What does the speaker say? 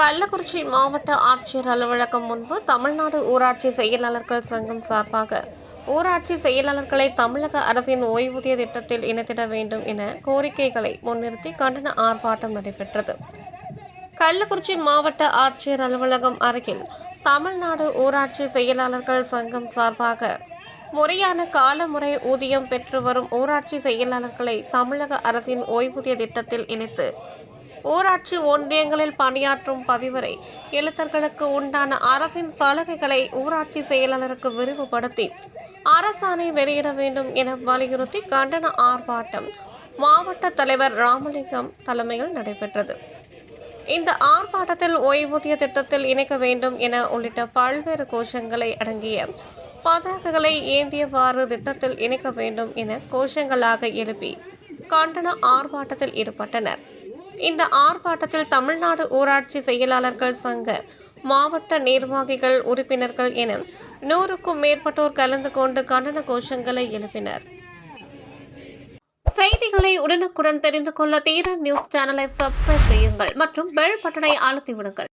கள்ளக்குறிச்சி மாவட்ட ஆட்சியர் அலுவலகம் முன்பு தமிழ்நாடு ஊராட்சி செயலாளர்கள் சங்கம் சார்பாக ஊராட்சி செயலாளர்களை தமிழக அரசின் ஓய்வூதிய திட்டத்தில் இணைத்திட வேண்டும் என கோரிக்கைகளை முன்னிறுத்தி கண்டன ஆர்ப்பாட்டம் நடைபெற்றது. கள்ளக்குறிச்சி மாவட்ட ஆட்சியர் அலுவலகம் அருகில் தமிழ்நாடு ஊராட்சி செயலாளர்கள் சங்கம் சார்பாக முறையான காலமுறை ஊதியம் பெற்று வரும் ஊராட்சி செயலாளர்களை தமிழக அரசின் ஓய்வூதிய திட்டத்தில் இணைத்து ஊராட்சி ஒன்றியங்களில் பணியாற்றும் பதிவரை எழுத்தர்களுக்கு உண்டான அரசின் சலுகைகளை ஊராட்சி செயலாளருக்கு விரிவுபடுத்தி அரசாணை வெளியிட வேண்டும் என வலியுறுத்தி கண்டன ஆர்ப்பாட்டம். மாவட்ட தலைவர் ராமலிங்கம் தலைமையில் நடைபெற்றது. இந்த ஆர்ப்பாட்டத்தில் ஓய்வூதிய திட்டத்தில் இணைக்க வேண்டும் என உள்ளிட்ட பல்வேறு கோஷங்களை அடங்கிய பதாகைகளை ஏந்தியவாறு திட்டத்தில் இணைக்க வேண்டும் என கோஷங்களாக எழுப்பி கண்டன ஆர்ப்பாட்டத்தில் ஈடுபட்டனர். இந்த ஆர்ப்பாட்டத்தில் தமிழ்நாடு ஊராட்சி செயலாளர்கள் சங்க மாவட்ட நிர்வாகிகள் உறுப்பினர்கள் என நூறுக்கும் மேற்பட்டோர் கலந்து கொண்டு கண்டன கோஷங்களை எழுப்பினர். செய்திகளை உடனுக்குடன் தெரிந்து கொள்ள தீரன் நியூஸ் சேனலை சப்ஸ்கிரைப் செய்யுங்கள் மற்றும் பெல் பட்டனை அழுத்திவிடுங்கள்.